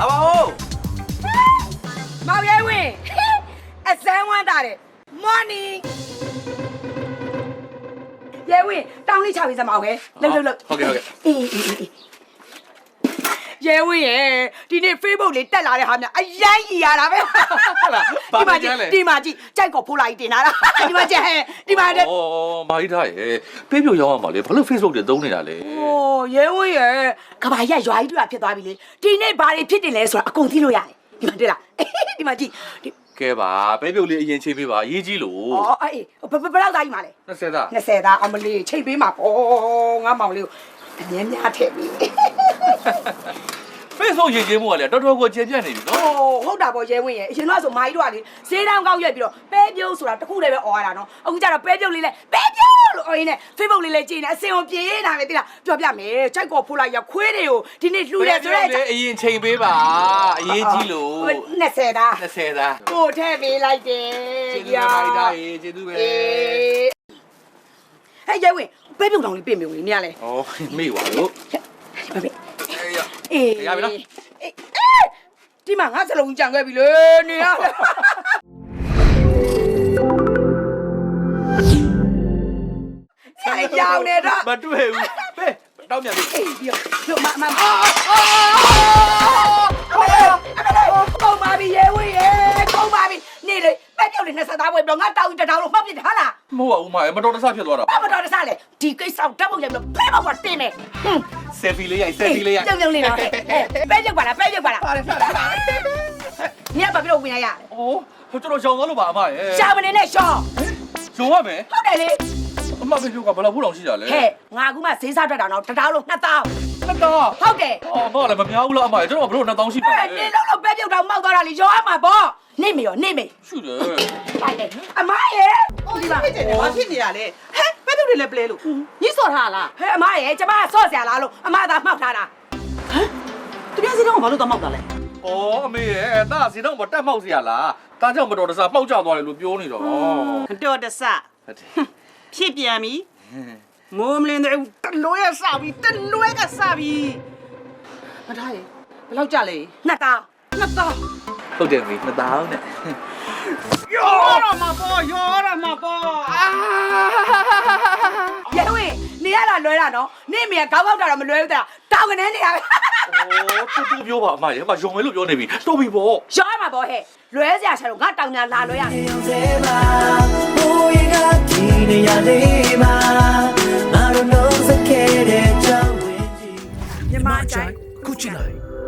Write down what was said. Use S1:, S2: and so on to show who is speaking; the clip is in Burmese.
S1: လာပါဦး
S2: မောင်ရဲဝင်အစမ်းဝမ်းတာတယ် morning ရဲဝင်တောင်းလေးချပေးစမ်းမအောင်ပဲလှုပ်လှုပ်လှုပ်
S1: ဟုတ်ကဲ့ဟုတ်ကဲ့
S2: အေးအေးအေးအေး ရဲဝင်ရဲ့ဒီနေ့ Facebook လေးတက်လာတဲ့ဟာများအရန်ကြီးရတာပဲ
S1: ဟုတ်လားဘာ
S2: ဒီမှာ
S1: ကြ
S2: ကြည့်
S1: မ်းလဲ
S2: ဒီမှာကြည့်ကြိုက်ကောဖိုးလာကြီးတင်လာတာဒီမှာကြည့်ဟဲ့ဒီမှာတဲ့
S1: ဩမာကြီးထားရေပေးပြုတ်ရောင်းရမှာလေဘာလို့ Facebook တွေသုံးနေတာလဲ
S2: โอ้ရဲဝင်းရဲ့ကဘာရက်ရွာကြီးတွေ့ဖြစ်သွားပြီလေဒီနေ့ဘာတွေဖြစ်တင်လဲဆိုတာအကုန်သိလို့ရတယ်ဒီမှာတွေ့လားဒီမှာကြည့်ဒီ
S1: ကဲပါပေးပြုတ်လေးအရင်ချိန်ပေးပါအရေးကြီးလို့
S2: အော်အေးဘယ်ဘယ်လောက်သားကြီးမှာလဲ
S1: 20သား
S2: 20သားအမလေးချိန်ပေးမှာပေါ့ငါမောင်လေးကိုအမြဲမြားထည့်ပြီး
S1: Facebook ရင်ကျင်းမှုကလေတော်တော်ကိုကျေပြတ်နေပြီနော်
S2: โอ้ဟုတ်တာပေါ့ရဲဝင်းရဲ့အရင်ကဆိုမာကြီးတို့ကလေဈေးတန်းကောက်ရွက်ပြီးတော့ပဲပြုတ်ဆိုတာတခုတည်းပဲអော်ရတာနော်အခုကျတော့ပဲပြုတ်လေးလဲပဲပြုတ်လို့អော်ရင်းနဲ့ Facebook လေးလဲကြည့်နေအစင်ကိုပြေးနေတာပဲတိလားပြောပြမယ်ကြိုက်ကောဖိုးလိုက်ရခွေးတွေကိုဒီနေ့လှူတယ်ဆိုတော့
S1: ပေးပြုတ်လေးအရင်ချိန်ပေးပါအရေးကြီးလို့
S2: 20သား
S1: 20သား
S2: ကိုထည့်ပေးလိုက်တယ်
S1: ကျေးဇူးပဲမာကြီးထားရေကျေးဇူးပဲ
S2: အေးဟဲ့ရဲဝင်ပဲပြုတ်တောင်လေးပြင်မယ်ဝင်နေရလဲ
S1: ဩမေ့ပါလို့
S2: ပဲပဲ
S1: အေးရ
S2: အေး
S1: ရပြီနော်
S2: အေးအေးဒီမှာငါစလုံးကြံခဲ့ပြီလေနေရဆိုင်ကြောင်နေတော့
S1: မတွေ့ဘူးပဲတောင်းမြန်ပြီ
S2: အေးပြီးတော့မမအာ မဟု
S1: တ်ပါဘူးမမတော်တဆဖြစ်သွားတာ
S2: ဘာမတော်တဆလဲဒီကိစ္စကိုဓာတ်ပုံရိုက်ပြီးတော့ဖဲတော့ကတင်းနေဟွန်း
S1: ဆယ်ဖီလေးရိုက်ဆယ်ဖီလေးရိုက်
S2: ကြောင်ကြောင်လေးနော်ပဲပြုတ်ပါလားပဲပြုတ်ပါလား
S1: ပါတယ်ပါတယ်ပါ
S2: ညဘာဖြစ်လို့ဝင်ရရလဲ
S1: အိုးကျွန်တော်ရှောင်းသွားလို့ပါအမရဲ့
S2: ရှာမနေနဲ့ရှောင်း
S1: ဂျုံရမယ်
S2: ဟုတ်တယ်လေ
S1: အမဖေဖြုတ်ကဘယ်လောက်ဖို့တောင်ရှိကြလဲ
S2: ဟဲ့ငါကူမှဈေးစားထွက်တာတော့တတောင်းလို့နှစ်တောင်း
S1: နှစ်တော့
S2: ဟုတ်တယ်
S1: အော်အမလည်းမများဘူးလားအမကျွန်တော်ဘယ်လိုနှစ်တောင်းရှိမှာ
S2: ဟဲ့နင်းလုံးလုံးပဲပြုတ်တော့မောက်သွားတာလေရောအမှာပေါ့ နေမေရောနေမေ
S1: ရှိတယ်
S2: ဟုတ်တယ်အမရဲ့
S3: 哦，你ဖြစ်နေတယ်ဘာဖြစ်နေရလဲဟဲ့ဘယ်သူတွေလဲပလဲလို့ညစ်စော်ထားလား
S2: ဟဲ့အမရဲ့ကျမဆော့ဆရာလားလို့အမသာမှောက်ထားတာ
S3: သူများစီတော့ဘာလို့တော့မောက်တာလဲ
S1: အော်အမေရဲ့ဒါစီတော့မတက်မောက်စီရလားဒါကြောင့်မတော်တဆမှောက်ကြသွားတယ်လို့ပြောနေတော့
S3: တော်တဆ
S1: ဟုတ်တယ်
S3: ဖြစ်ပြန်ပြီမိုးမလင်းတဲ့တလွဲရစပြီတလွဲကစပြီမထားရေဘယ်လောက်ကြလဲ
S2: နှစ်တောင်း
S3: နှစ်တော့
S1: ဟုတ်တယ်မီမသားနဲ့
S3: ရောရမှာပေါ့ရောရမှာပေါ့
S2: ရဲဝေနေရတာလွဲတာနော်နေမေကခေါက်ပေါက်တာတော့မလွဲဘူးတာတောင်ကနေနေရပဲ
S1: အော်တူတူပြောပါအမရေအမရုံမဲလို့ပြောနေပြီတော်ပြီပေါ့
S2: ရောရမှာပေါ့ဟဲ့လွဲစရာရှာတော့ငါတောင်ညာလာလွဲရမယ်မြန်မာတိုင်း
S4: ကုချလိုက်